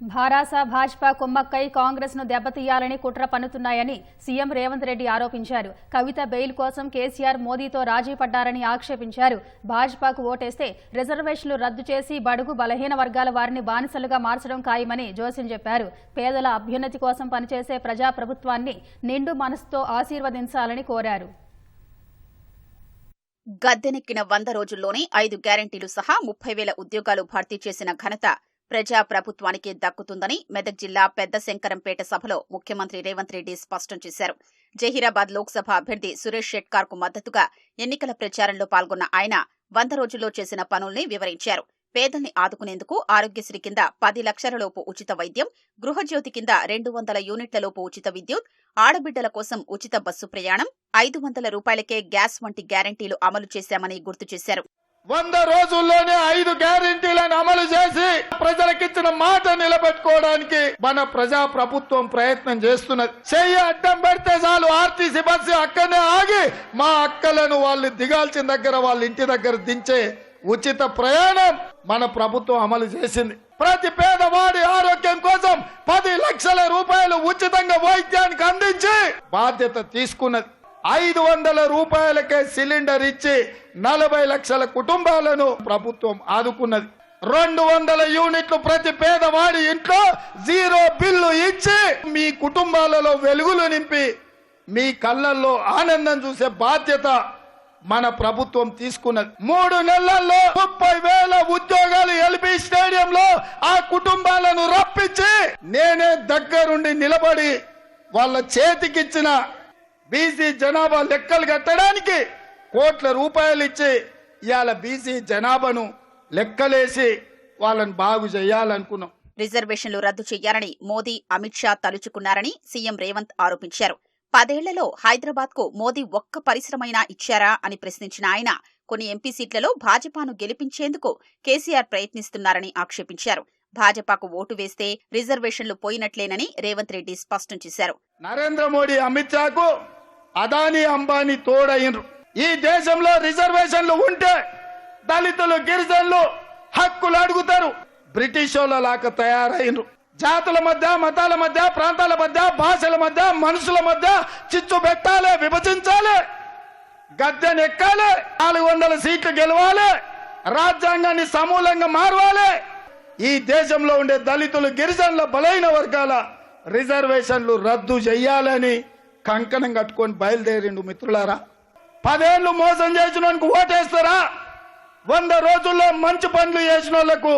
భారాస భాజపా కుమ్మక్కై కాంగ్రెస్ను దెబ్బతీయాలని కుట్ర పన్నుతున్నాయని సీఎం రేవంత్ రెడ్డి ఆరోపించారు. కవిత బెయిల్ కోసం కేసీఆర్ మోదీతో రాజీ పడ్డారని ఆక్షేపించారు. భాజపాకు ఓటేస్తే రిజర్వేషన్లు రద్దు చేసి బడుగు బలహీన వర్గాల వారిని బానిసలుగా మార్చడం ఖాయమని జోసిన్ చెప్పారు. పేదల అభ్యున్నతి కోసం పనిచేసే ప్రజాప్రభుత్వాన్ని నిండు మనసుతో ఆశీర్వదించాలని కోరారు. గద్దెనెక్కిన వంద రోజుల్లోనే ఐదు గ్యారంటీలు సహా ముప్పై వేల ఉద్యోగాలు భర్తీ చేసిన ఘనత ప్రజా ప్రభుత్వానికి దక్కుతుందని మెదక్ జిల్లా పెద్ద శంకరంపేట సభలో ముఖ్యమంత్రి రేవంత్ రెడ్డి స్పష్టం చేశారు. జహీరాబాద్ లోక్సభ అభ్యర్థి సురేష్ షెట్కార్కు మద్దతుగా ఎన్నికల ప్రచారంలో పాల్గొన్న ఆయన వంద రోజుల్లో చేసిన పనుల్ని వివరించారు. పేదల్ని ఆదుకునేందుకు ఆరోగ్యశ్రీ కింద పది లక్షలలోపు ఉచిత వైద్యం గృహజ్యోతి కింద రెండు వందల యూనిట్లలోపు ఉచిత విద్యుత్ ఆడబిడ్డల కోసం ఉచిత బస్సు ప్రయాణం ఐదు వందల రూపాయలకే గ్యాస్ వంటి గ్యారంటీలు అమలు చేశామని గుర్తు చేశారు. వంద రోజుల్లోనే ఐదు గ్యారంటీలను అమలు చేసి ప్రజలకిచ్చిన మాట నిలబెట్టుకోవడానికి మన ప్రజా ప్రభుత్వం ప్రయత్నం చేస్తున్నది. చెయ్యి అడ్డం పెడితే చాలు ఆర్టీసీ బస్సు అక్కడనే ఆగి మా అక్కలను వాళ్ళు దిగాల్సిన దగ్గర వాళ్ళ ఇంటి దగ్గర దించే ఉచిత ప్రయాణం మన ప్రభుత్వం అమలు చేసింది. ప్రతి పేదవాడి ఆరోగ్యం కోసం పది లక్షల రూపాయలు ఉచితంగా వైద్యానికి అందించి బాధ్యత తీసుకున్నది. ఐదు వందల రూపాయలకే సిలిండర్ ఇచ్చి నలభై లక్షల కుటుంబాలను ప్రభుత్వం ఆదుకున్నది. రెండు వందల యూనిట్లు ప్రతి పేదవాడి ఇంట్లో జీరో బిల్లు ఇచ్చి మీ కుటుంబాలలో వెలుగులు నింపి మీ కళ్ళల్లో ఆనందం చూసే బాధ్యత మన ప్రభుత్వం తీసుకున్నది. మూడు నెలల్లో ముప్పై వేల ఉద్యోగాలు ఎల్బీ స్టేడియంలో ఆ కుటుంబాలను రప్పించి నేనే దగ్గరుండి నిలబడి వాళ్ళ చేతికిచ్చిన బీసీ జనాభా లెక్కలు కట్టడానికి కోట్ల రూపాయలు ఇచ్చి ఇవాళ బీసీ జనాభాను లెక్కలేసి వాళ్ళని బాగు చేయాలనుకున్నాం. రిజర్వేషన్లు రద్దు చేయాలని మోదీ అమిత్ షా తలుచుకున్నారని సీఎం రేవంత్ ఆరోపించారు. పదేళ్ళలో హైదరాబాద్కు మోదీ ఒక్క పరిశ్రమైనా ఇచ్చారా అని ప్రశ్నించిన ఆయన కొన్ని ఎంపీ సీట్లలో భాజపాను గెలిపించేందుకు కేసీఆర్ ప్రయత్నిస్తున్నారని ఆక్షేపించారు. భాజపాకు ఓటు వేస్తే రిజర్వేషన్లు పోయినట్లేనని రేవంత్ రెడ్డి స్పష్టం చేశారు. నరేంద్ర మోడీ అమిత్ షాకు అదానీ అంబానీ తోడైనరు ఈ దేశంలో రిజర్వేషన్లు ఉంటే దళితులు గిరిజనులు హక్కులు అడుగుతారు. బ్రిటిష్ వాళ్ళ తయారైనరు. జాతుల మధ్య మతాల మధ్య ప్రాంతాల మధ్య భాషల మధ్య మనుషుల మధ్య చిచ్చు పెట్టాలి విభజించాలి గద్దెని ఎక్కాలి నాలుగు వందల సీట్లు గెలవాలి రాజ్యాంగాన్ని సమూలంగా మారవాలి. ఈ దేశంలో ఉండే దళితులు గిరిజనుల బలైన వర్గాల రిజర్వేషన్లు రద్దు చెయ్యాలని కంకణం కట్టుకొని బయలుదేరిండు మిత్రులారా. పదేళ్ళు మోసం చేసిన ఓటేస్తారా? వంద రోజుల్లో మంచి పనులు చేసిన వాళ్ళకు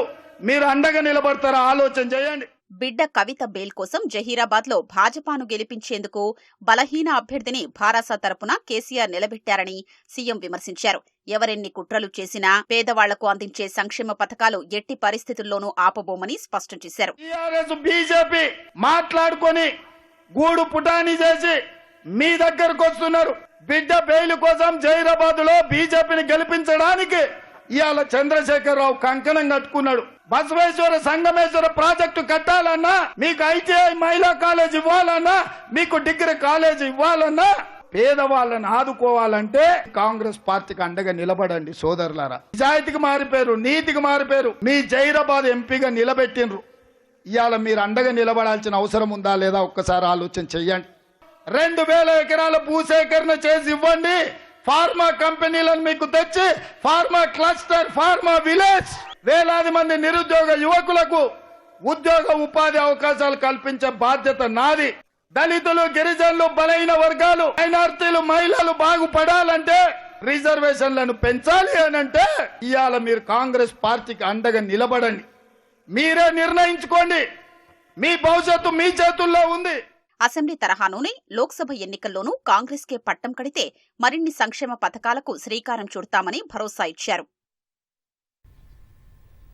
మీరు అండగా నిలబడతారా? ఆలోచన చేయండి. బిడ్డ కవిత బెయిల్ కోసం జహీరాబాద్లో భాజపాను గెలిపించేందుకు బలహీన అభ్యర్థిని భారాస తరపున కేసీఆర్ నిలబెట్టారని సీఎం విమర్శించారు. ఎవరెన్ని కుట్రలు చేసినా పేదవాళ్ళకు అందించే సంక్షేమ పథకాలు ఎట్టి పరిస్థితుల్లోనూ ఆపబోమని స్పష్టం చేశారు. బీజేపీ మాట్లాడుకొని గూడు పుటాని చేసి మీ దగ్గరకు వస్తున్నారు. బిడ్డ బెయిల్ కోసం జైరాబాద్లో బీజేపీని గెలిపించడానికి ఇవాళ చంద్రశేఖరరావు కంకణం కట్టుకున్నాడు. బసవేశ్వర సంగమేశ్వర ప్రాజెక్టు కట్టాలన్నా మీకు ఐటీఐ మహిళా కాలేజ్ ఇవ్వాలన్నా మీకు డిగ్రీ కాలేజ్ ఇవ్వాలన్నా పేదవాళ్ళని ఆదుకోవాలంటే కాంగ్రెస్ పార్టీకి అండగా నిలబడండి సోదరులారా. నిజాయితీకి మారిపోయారు నీతికి మారిపోయారు. మీ జైరాబాద్ ఎంపీగా నిలబెట్టినరు ఇవాళ మీరు అండగా నిలబడాల్సిన అవసరం ఉందా లేదా ఒక్కసారి ఆలోచన చెయ్యండి రెండు వేల ఎకరాల భూసేకరణ చేసి ఇవ్వండి. ఫార్మా కంపెనీలను మీకు తెచ్చి ఫార్మా క్లస్టర్ ఫార్మా విలేజ్ వేలాది మంది నిరుద్యోగ యువకులకు ఉద్యోగ ఉపాధి అవకాశాలు కల్పించే బాధ్యత నాది. దళితులు గిరిజనులు బలైన వర్గాలు మైనార్టీలు మహిళలు బాగుపడాలంటే రిజర్వేషన్లను పెంచాలి అని అంటే ఇవాళ మీరు కాంగ్రెస్ పార్టీకి అండగా నిలబడండి. మీరే నిర్ణయించుకోండి. మీ భవిష్యత్తు మీ చేతుల్లో ఉంది. అసెంబ్లీ తరహాలోనే లోక్సభ ఎన్నికల్లోనూ కాంగ్రెస్కే పట్టం కడితే మరిన్ని సంక్షేమ పథకాలకు శ్రీకారం చుడతామని భరోసా ఇచ్చారు.